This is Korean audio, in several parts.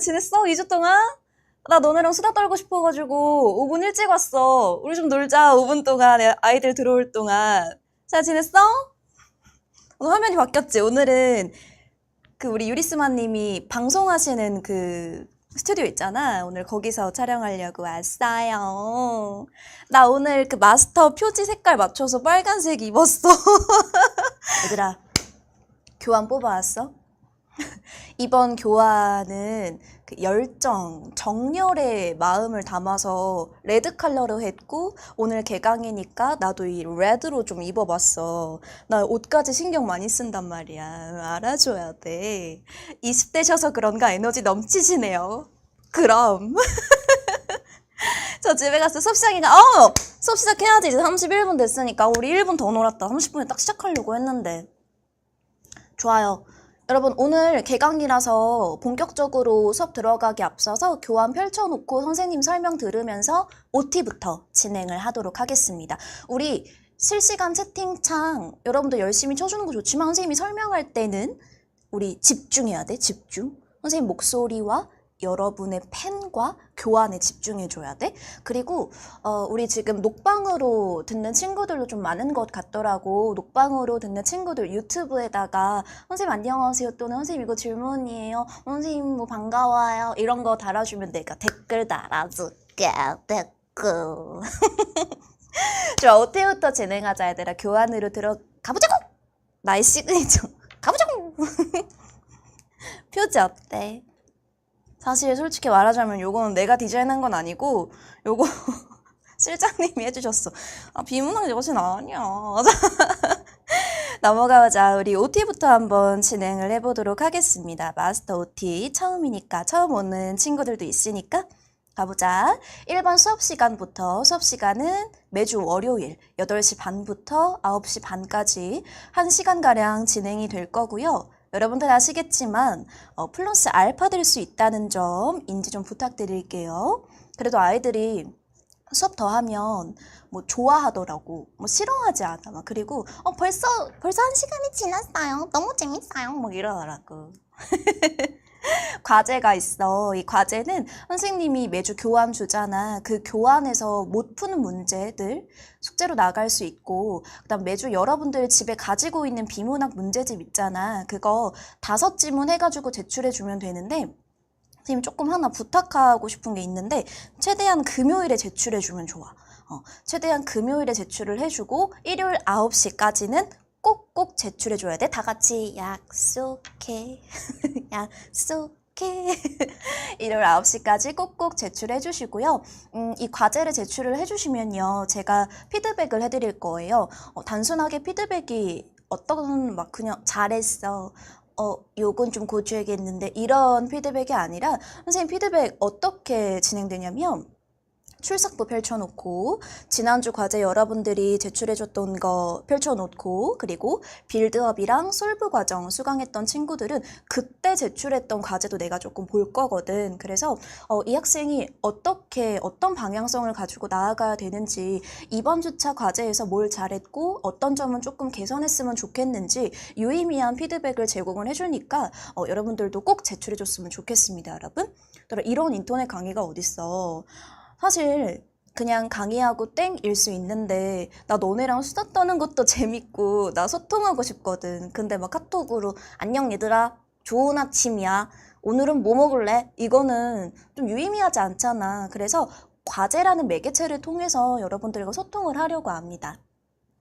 잘 지냈어? 2주 동안? 나 너네랑 수다 떨고 싶어가지고 5분 일찍 왔어. 우리 좀 놀자. 5분 동안 내 아이들 들어올 동안. 잘 지냈어? 오늘 화면이 바뀌었지. 오늘은 그 우리 유리스마님이 방송하시는 그 스튜디오 있잖아. 오늘 거기서 촬영하려고 왔어요. 나 오늘 그 마스터 표지 색깔 맞춰서 빨간색 입었어. 얘들아, 교환 뽑아왔어? 이번 교환은 그 열정, 정열의 마음을 담아서 레드 컬러로 했고 오늘 개강이니까 나도 이 레드로 좀 입어봤어. 나 옷까지 신경 많이 쓴단 말이야. 알아줘야 돼. 20대셔서 그런가 에너지 넘치시네요. 그럼. 저 집에 가서 수업 시작이니까 어! 수업 시작해야지. 이제 31분 됐으니까 우리 1분 더 놀았다. 30분에 딱 시작하려고 했는데. 좋아요. 여러분 오늘 개강이라서 본격적으로 수업 들어가기 앞서서 교환 펼쳐놓고 선생님 설명 들으면서 OT부터 진행을 하도록 하겠습니다. 우리 실시간 채팅창 여러분도 열심히 쳐주는 거 좋지만 선생님이 설명할 때는 우리 집중해야 돼 집중. 선생님 목소리와 여러분의 펜과 교환에 집중해 줘야 돼. 그리고 어, 우리 지금 녹방으로 듣는 친구들도 좀 많은 것 같더라고. 녹방으로 듣는 친구들 유튜브에다가 선생님 안녕하세요 또는 선생님 이거 질문이에요. 선생님 뭐 반가워요. 이런 거 달아주면 내가 댓글 달아줄게. 댓글. 좋아 어때부터 진행하자 얘들아 교환으로 들어 가보자고. 나의 시그니처 가보자고. 표지 어때? 사실 솔직히 말하자면 요거는 내가 디자인한 건 아니고 요거 실장님이 해주셨어. 아 비문학 이것은 아니야. 넘어가자 우리 OT부터 한번 진행을 해보도록 하겠습니다. 마스터 OT 처음이니까 처음 오는 친구들도 있으니까 가보자. 1번 수업 시간부터 수업 시간은 매주 월요일 8시 반부터 9시 반까지 1시간가량 진행이 될 거고요. 여러분들 아시겠지만 어, 플러스 알파 될 수 있다는 점 인지 좀 부탁드릴게요. 그래도 아이들이 수업 더 하면 뭐 좋아하더라고. 뭐 싫어하지 않아. 막 그리고 어 벌써 벌써 한 시간이 지났어요. 너무 재밌어요. 막 이러더라고. 과제가 있어. 이 과제는 선생님이 매주 교환 주잖아. 그 교환에서 못 푸는 문제들 숙제로 나갈 수 있고, 그다음 매주 여러분들 집에 가지고 있는 비문학 문제집 있잖아. 그거 다섯 지문 해가지고 제출해 주면 되는데, 선생님 조금 하나 부탁하고 싶은 게 있는데, 최대한 금요일에 제출해 주면 좋아. 어, 최대한 금요일에 제출을 해주고, 일요일 9시까지는 꼭꼭 제출해 줘야 돼. 다 같이 약속해. 약속해. 일요일 9시까지 꼭꼭 제출해 주시고요. 음, 이 과제를 제출을 해 주시면요. 제가 피드백을 해드릴 거예요. 어, 단순하게 피드백이 어떤 막 그냥 잘했어. 어, 요건 좀 고쳐야겠는데 이런 피드백이 아니라 선생님 피드백 어떻게 진행되냐면 출석부 펼쳐놓고 지난주 과제 여러분들이 제출해줬던 거 펼쳐놓고 그리고 빌드업이랑 솔브 과정 수강했던 친구들은 그때 제출했던 과제도 내가 조금 볼 거거든. 그래서 어, 이 학생이 어떻게 어떤 방향성을 가지고 나아가야 되는지 이번 주차 과제에서 뭘 잘했고 어떤 점은 조금 개선했으면 좋겠는지 유의미한 피드백을 제공을 해주니까 어, 여러분들도 꼭 제출해줬으면 좋겠습니다, 여러분. 이런 인터넷 강의가 어딨어. 사실 그냥 강의하고 땡일 수 있는데 나 너네랑 수다 떠는 것도 재밌고 나 소통하고 싶거든. 근데 막 카톡으로 안녕 얘들아 좋은 아침이야. 오늘은 뭐 먹을래? 이거는 좀 유의미하지 않잖아. 그래서 과제라는 매개체를 통해서 여러분들과 소통을 하려고 합니다.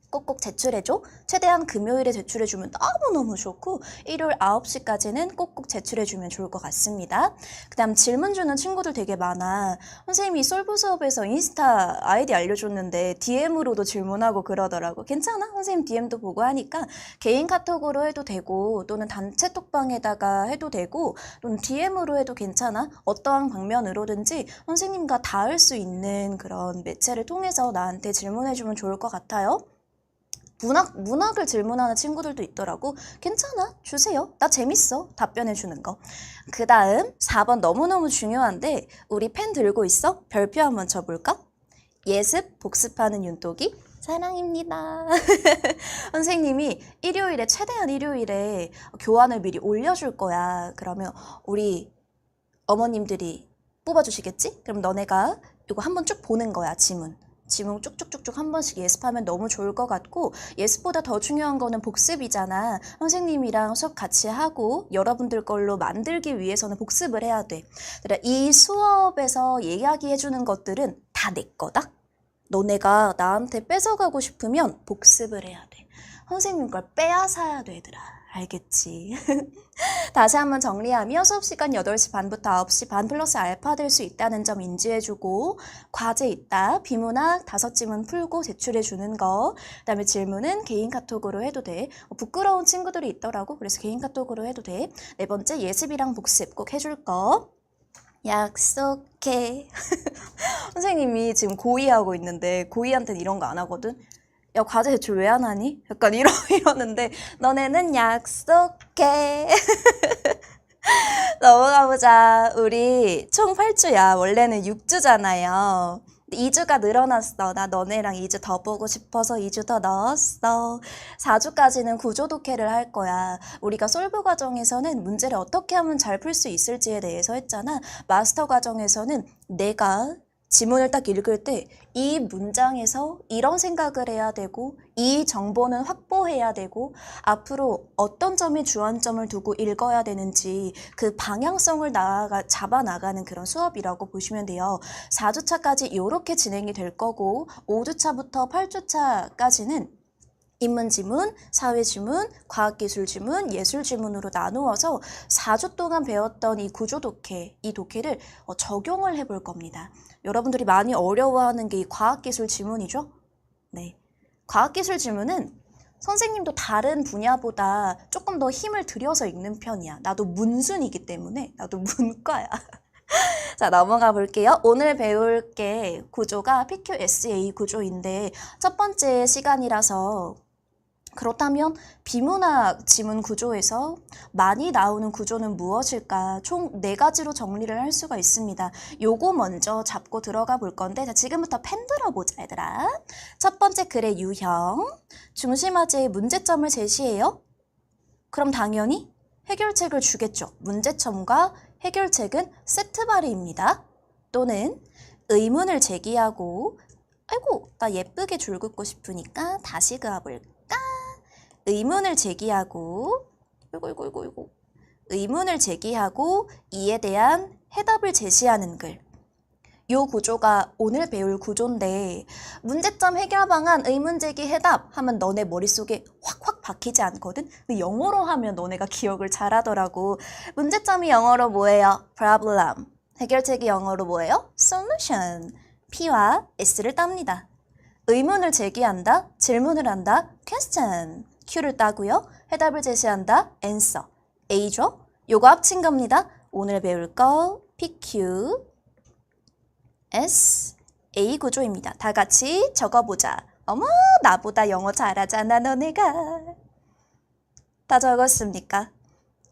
꼭꼭 제출해줘. 최대한 금요일에 제출해주면 너무너무 좋고 일요일 9시까지는 꼭꼭 제출해주면 좋을 것 같습니다. 그 다음 질문 주는 친구들 되게 많아. 선생님이 솔브 수업에서 인스타 아이디 알려줬는데 DM으로도 질문하고 그러더라고. 괜찮아? 선생님 DM도 보고 하니까 개인 카톡으로 해도 되고 또는 단체 톡방에다가 해도 되고 또는 DM으로 해도 괜찮아? 어떠한 방면으로든지 선생님과 닿을 수 있는 그런 매체를 통해서 나한테 질문해주면 좋을 것 같아요. 문학, 문학을 질문하는 친구들도 있더라고. 괜찮아. 주세요. 나 재밌어. 답변해 주는 거. 그 다음 4번 너무너무 중요한데 우리 펜 들고 있어? 별표 한번 쳐볼까? 예습, 복습하는 윤독이 사랑입니다. 선생님이 일요일에 최대한 일요일에 교환을 미리 올려줄 거야. 그러면 우리 어머님들이 뽑아주시겠지? 그럼 너네가 이거 한번 쭉 보는 거야, 지문. 지문 쭉쭉쭉쭉 한 번씩 예습하면 너무 좋을 것 같고 예습보다 더 중요한 거는 복습이잖아. 선생님이랑 수업 같이 하고 여러분들 걸로 만들기 위해서는 복습을 해야 돼. 그래, 이 수업에서 이야기해 주는 것들은 다 내 거다. 너네가 나한테 뺏어가고 싶으면 복습을 해야 돼. 선생님 걸 빼앗아야 돼, 얘들아. 알겠지? 다시 한번 정리하며 수업 시간 8시 반부터 9시 반 플러스 알파 될 수 있다는 점 인지해주고 과제 있다. 비문학 다섯 지문 풀고 제출해주는 거. 그다음에 질문은 개인 카톡으로 해도 돼. 어, 부끄러운 친구들이 있더라고. 그래서 개인 카톡으로 해도 돼. 네 번째 예습이랑 복습 꼭 해줄 거. 약속해. 선생님이 지금 고의하고 있는데 고의한테는 이런 거 안 하거든. 야 과제 제출 왜 안 하니? 약간 이러 이러는데 너네는 약속해. 넘어가 보자. 우리 총 8주야. 원래는 6주잖아요. 2주가 늘어났어. 나 너네랑 2주 더 보고 싶어서 2주 더 넣었어. 4주까지는 구조 독해를 할 거야. 우리가 솔브 과정에서는 문제를 어떻게 하면 잘 풀 수 있을지에 대해서 했잖아. 마스터 과정에서는 내가 지문을 딱 읽을 때 이 문장에서 이런 생각을 해야 되고 이 정보는 확보해야 되고 앞으로 어떤 점에 주안점을 두고 읽어야 되는지 그 방향성을 나아가 잡아 나가는 그런 수업이라고 보시면 돼요. 4주차까지 이렇게 진행이 될 거고 5주차부터 8주차까지는 인문 지문, 사회 지문, 과학 기술 지문, 예술 지문으로 나누어서 4주 동안 배웠던 이 구조 독해, 이 독해를 어, 적용을 해볼 겁니다. 여러분들이 많이 어려워하는 게 이 과학 기술 지문이죠? 네. 과학 기술 지문은 선생님도 다른 분야보다 조금 더 힘을 들여서 읽는 편이야. 나도 문순이기 때문에 나도 문과야. 자, 넘어가 볼게요. 오늘 배울 게 구조가 PQSA 구조인데 첫 번째 시간이라서 그렇다면 비문학 지문 구조에서 많이 나오는 구조는 무엇일까? 총 네 가지로 정리를 할 수가 있습니다. 요거 먼저 잡고 들어가 볼 건데 자, 지금부터 펜 들어보자 얘들아. 첫 번째 글의 유형. 중심화제의 문제점을 제시해요. 그럼 당연히 해결책을 주겠죠. 문제점과 해결책은 세트 발의입니다. 또는 의문을 제기하고 아이고 나 예쁘게 줄 긋고 싶으니까 다시 그어볼까? 의문을 제기하고 이거 이거 이거 이거 의문을 제기하고 이에 대한 해답을 제시하는 글. 요 구조가 오늘 배울 구조인데 문제점 해결 방안 의문 제기 해답 하면 너네 머릿속에 확확 박히지 않거든. 근데 영어로 하면 너네가 기억을 잘하더라고. 문제점이 영어로 뭐예요? problem. 해결책이 영어로 뭐예요? solution. P와 S를 땁니다. 의문을 제기한다, 질문을 한다, question. Q를 따고요. 해답을 제시한다, answer. A죠? 요거 합친 겁니다. 오늘 배울 거 PQ S A 구조입니다. 다 같이 적어보자. 어머, 나보다 영어 잘하잖아, 너네가. 다 적었습니까?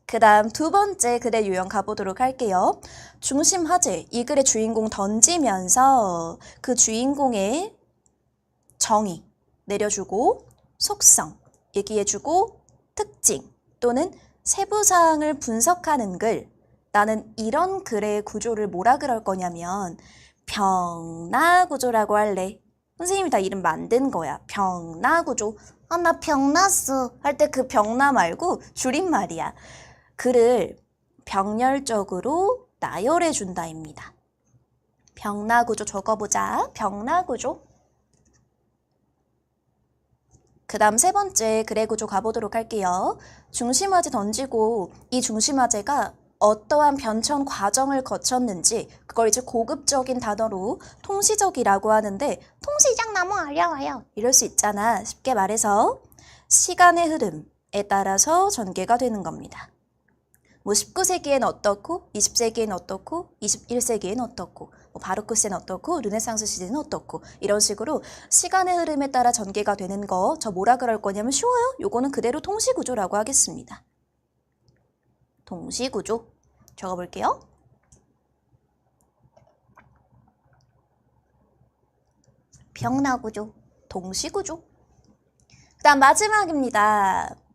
그 다음 두 번째 글의 유형 가보도록 할게요. 중심 화제, 이 글의 주인공 던지면서 그 주인공의 정의 내려주고 속성 얘기해주고 특징 또는 세부사항을 분석하는 글 나는 이런 글의 구조를 뭐라 그럴 거냐면 병나 구조라고 할래. 선생님이 다 이름 만든 거야. 병나 구조. 아, 나 병났어. 할 때 그 병나 말고 줄임말이야. 글을 병렬적으로 나열해 준다입니다. 병나 구조 적어보자. 병나 구조. 그 다음 세 번째 글의 구조 가보도록 할게요. 중심화제 던지고 이 중심화제가 어떠한 변천 과정을 거쳤는지 그걸 이제 고급적인 단어로 통시적이라고 하는데 통시적 너무 어려워요. 이럴 수 있잖아. 쉽게 말해서 시간의 흐름에 따라서 전개가 되는 겁니다. 뭐 19세기엔 어떻고 20세기엔 어떻고 21세기엔 어떻고 뭐 바로크 시대는 어떻고 르네상스 시대는 어떻고 이런 식으로 시간의 흐름에 따라 전개가 되는 거 저 뭐라 그럴 거냐면 쉬워요. 요거는 그대로 통시구조라고 하겠습니다. 동시구조 적어볼게요. 병나구조, 동시구조. 그 다음 마지막입니다.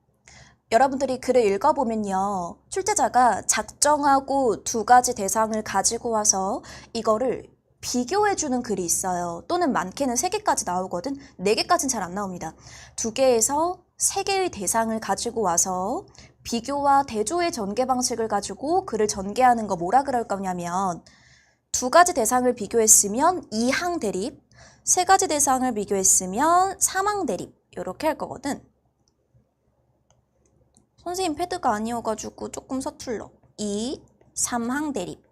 여러분들이 글을 읽어보면요. 출제자가 작정하고 두 가지 대상을 가지고 와서 이거를 비교해주는 글이 있어요. 또는 많게는 세 개까지 나오거든. 네 개까지는 잘 안 나옵니다. 두 개에서 세 개의 대상을 가지고 와서 비교와 대조의 전개 방식을 가지고 글을 전개하는 거 뭐라 그럴 거냐면 두 가지 대상을 비교했으면 이항 대립, 세 가지 대상을 비교했으면 삼항 대립 이렇게 할 거거든. 선생님 패드가 아니어가지고 조금 서툴러. 2, 3항 대립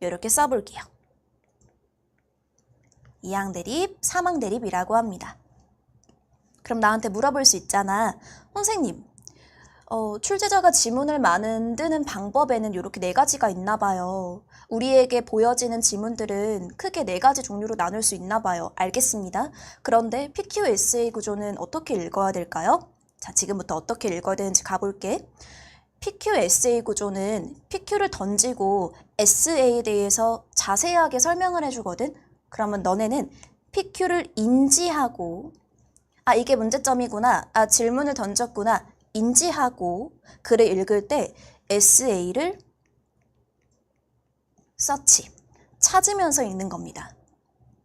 이렇게 써볼게요. 2항 대립, 3항 대립이라고 합니다. 그럼 나한테 물어볼 수 있잖아. 선생님, 어, 출제자가 지문을 만드는 방법에는 이렇게 네 가지가 있나 봐요. 우리에게 보여지는 지문들은 크게 네 가지 종류로 나눌 수 있나 봐요. 알겠습니다. 그런데 PQSA 구조는 어떻게 읽어야 될까요? 자, 지금부터 어떻게 읽어야 되는지 가볼게. PQSA 구조는 PQ를 던지고 SA에 대해서 자세하게 설명을 해주거든. 그러면 너네는 PQ를 인지하고 아, 이게 문제점이구나. 아, 질문을 던졌구나. 인지하고 글을 읽을 때 SA를 서치, 찾으면서 읽는 겁니다.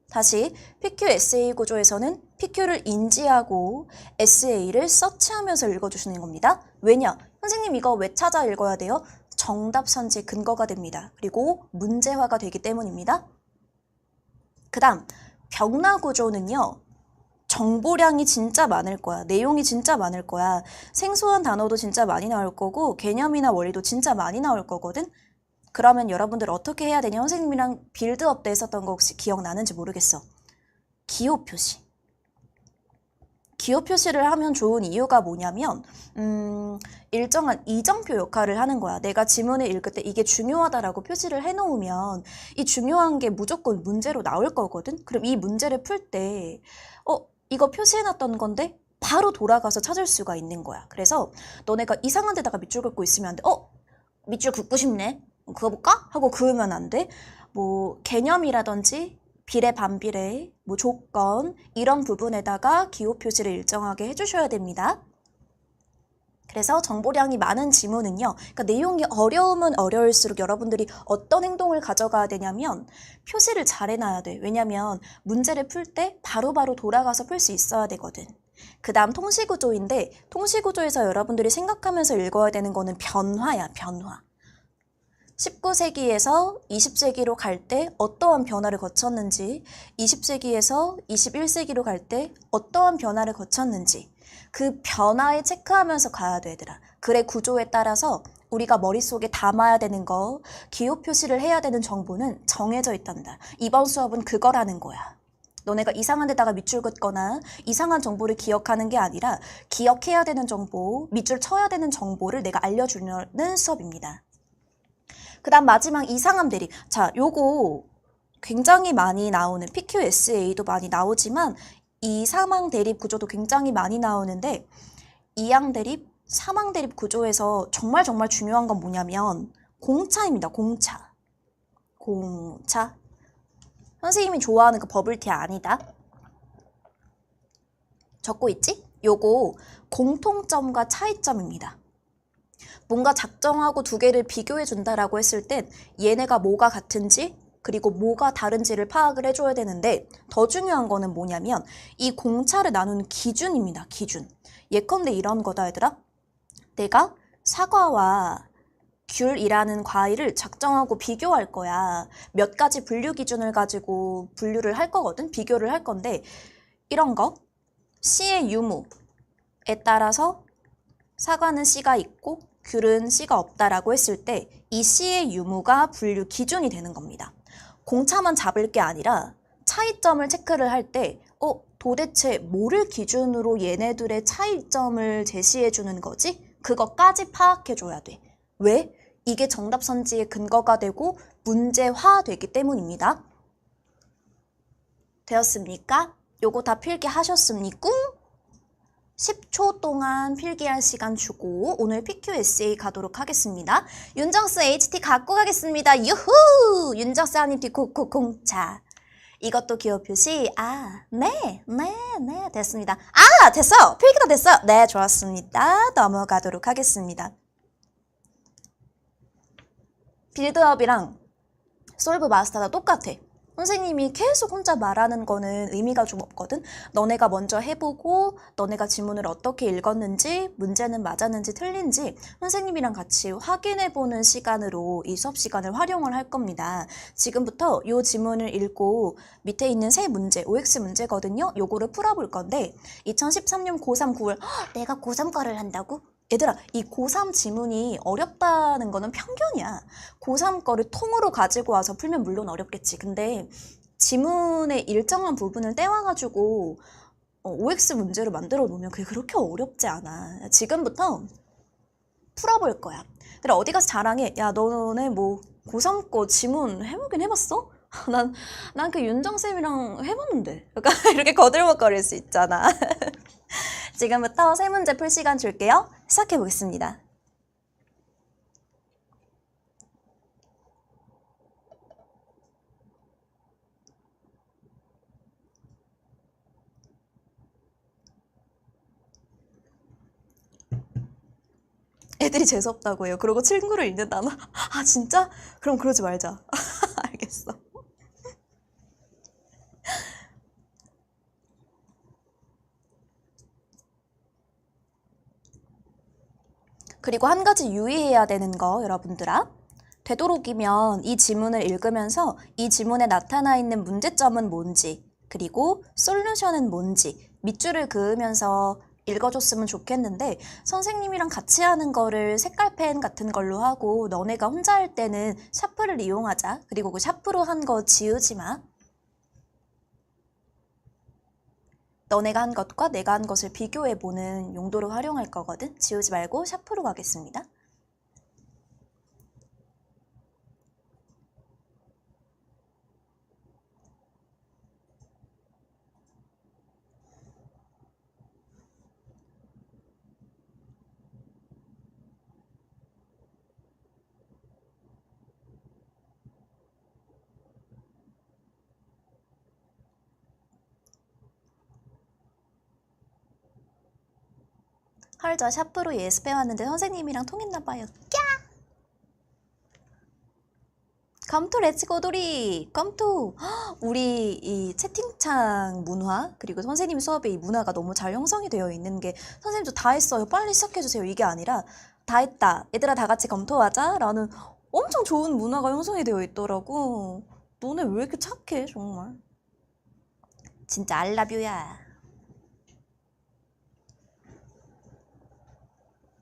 다시 PQSA 구조에서는 PQ를 인지하고 SA를 서치하면서 읽어주시는 겁니다. 왜냐? 선생님 이거 왜 찾아 읽어야 돼요? 정답 선지 근거가 됩니다. 그리고 문제화가 되기 때문입니다. 그 다음 병나 구조는요. 정보량이 진짜 많을 거야. 내용이 진짜 많을 거야. 생소한 단어도 진짜 많이 나올 거고 개념이나 원리도 진짜 많이 나올 거거든. 그러면 여러분들 어떻게 해야 되냐? 선생님이랑 빌드업 때 했었던 거 혹시 기억나는지 모르겠어. 기호 표시. 기호 표시를 하면 좋은 이유가 뭐냐면 음, 일정한 이정표 역할을 하는 거야. 내가 지문을 읽을 때 이게 중요하다라고 표시를 해놓으면 이 중요한 게 무조건 문제로 나올 거거든. 그럼 이 문제를 풀 때 어, 이거 표시해놨던 건데 바로 돌아가서 찾을 수가 있는 거야. 그래서 너네가 이상한 데다가 밑줄 긋고 있으면 안 돼. 어? 밑줄 긋고 싶네. 그거 볼까? 하고 그으면 안 돼. 뭐 개념이라든지 비례 반비례, 뭐 조건 이런 부분에다가 기호 표시를 일정하게 해주셔야 됩니다. 그래서 정보량이 많은 지문은요. 그러니까 내용이 어려우면 어려울수록 여러분들이 어떤 행동을 가져가야 되냐면 표시를 잘 해놔야 돼. 왜냐면 문제를 풀 때 바로바로 돌아가서 풀 수 있어야 되거든. 그 다음 통시구조인데 통시구조에서 여러분들이 생각하면서 읽어야 되는 거는 변화야, 변화. 19세기에서 20세기로 갈 때 어떠한 변화를 거쳤는지, 20세기에서 21세기로 갈 때 어떠한 변화를 거쳤는지, 그 변화에 체크하면서 가야 돼, 얘들아. 글의 구조에 따라서 우리가 머릿속에 담아야 되는 거, 기호 표시를 해야 되는 정보는 정해져 있단다. 이번 수업은 그거라는 거야. 너네가 이상한 데다가 밑줄 긋거나 이상한 정보를 기억하는 게 아니라 기억해야 되는 정보, 밑줄 쳐야 되는 정보를 내가 알려주는 수업입니다. 그 다음 마지막 이상함 대립. 자, 요거 굉장히 많이 나오는 PQSA도 많이 나오지만 이상항 대립 구조도 굉장히 많이 나오는데 이항 대립, 삼항 대립 구조에서 정말 정말 중요한 건 뭐냐면 공차입니다. 공차. 공차. 선생님이 좋아하는 그 버블티 아니다. 적고 있지? 요거 공통점과 차이점입니다. 뭔가 작정하고 두 개를 비교해 준다라고 했을 땐 얘네가 뭐가 같은지 그리고 뭐가 다른지를 파악을 해줘야 되는데 더 중요한 거는 뭐냐면 이 공차를 나누는 기준입니다. 기준. 예컨대 이런 거다 얘들아. 내가 사과와 귤이라는 과일을 작정하고 비교할 거야. 몇 가지 분류 기준을 가지고 분류를 할 거거든. 비교를 할 건데 이런 거 C의 유무에 따라서 사과는 C가 있고 귤은 C가 없다라고 했을 때이 C의 유무가 분류 기준이 되는 겁니다. 공차만 잡을 게 아니라 차이점을 체크를 할 때 어, 도대체 뭐를 기준으로 얘네들의 차이점을 제시해 주는 거지? 그것까지 파악해 줘야 돼. 왜? 이게 정답 선지의 근거가 되고 문제화되기 때문입니다. 되었습니까? 요거 다 필기 하셨습니까? 10초 동안 필기할 시간 주고 오늘 PQSA 가도록 하겠습니다. 윤정수 HT 갖고 가겠습니다. 유후! 윤정수 한입 뒤 콕콕 공차. 이것도 기호 표시. 아, 네, 네, 네, 됐습니다. 아, 됐어요. 필기가 됐어요. 네, 좋았습니다. 넘어가도록 하겠습니다. 빌드업이랑 솔브 마스터가 똑같아. 선생님이 계속 혼자 말하는 거는 의미가 좀 없거든. 너네가 먼저 해보고 너네가 지문을 어떻게 읽었는지 문제는 맞았는지 틀린지 선생님이랑 같이 확인해보는 시간으로 이 수업 시간을 활용을 할 겁니다. 지금부터 이 지문을 읽고 밑에 있는 세 문제, OX 문제거든요. 요거를 풀어볼 건데 2013년 고3 9월 내가 고3 거를 한다고? 얘들아, 이 고3 지문이 어렵다는 거는 편견이야. 고3 거를 통으로 가지고 와서 풀면 물론 어렵겠지. 근데 지문의 일정한 부분을 떼와가지고 어, OX 문제로 만들어 놓으면 그게 그렇게 어렵지 않아. 지금부터 풀어볼 거야. 얘들아, 어디 가서 자랑해. 야, 너네 뭐 고3 거 지문 해보긴 해봤어? 난, 난 그 윤정쌤이랑 해봤는데. 약간 이렇게 거들먹거릴 수 있잖아. 지금부터 세 문제 풀 시간 줄게요. 시작해 보겠습니다. 애들이 재수없다고 해요. 그러고 친구를 잃는다나? 아, 진짜? 그럼 그러지 말자. 알겠어. 그리고 한 가지 유의해야 되는 거 여러분들아. 되도록이면 이 지문을 읽으면서 이 지문에 나타나 있는 문제점은 뭔지, 그리고 솔루션은 뭔지 밑줄을 그으면서 읽어줬으면 좋겠는데 선생님이랑 같이 하는 거를 색깔펜 같은 걸로 하고 너네가 혼자 할 때는 샤프를 이용하자. 그리고 그 샤프로 한 거 지우지 마. 너네가 한 것과 내가 한 것을 비교해보는 용도로 활용할 거거든. 지우지 말고 샤프로 가겠습니다. 헐, 저 샤프로 예습해 왔는데 선생님이랑 통했나 봐요. 꺄! 검토 도리! 검토! 헉, 우리 이 채팅창 문화 그리고 선생님 수업에 이 문화가 너무 잘 형성이 되어 있는 게 선생님도 다 했어요. 빨리 시작해 주세요. 이게 아니라 다 했다. 얘들아 다 같이 검토하자. 라는 엄청 좋은 문화가 형성이 되어 있더라고. 너네 왜 이렇게 착해 정말? 진짜 알라뷰야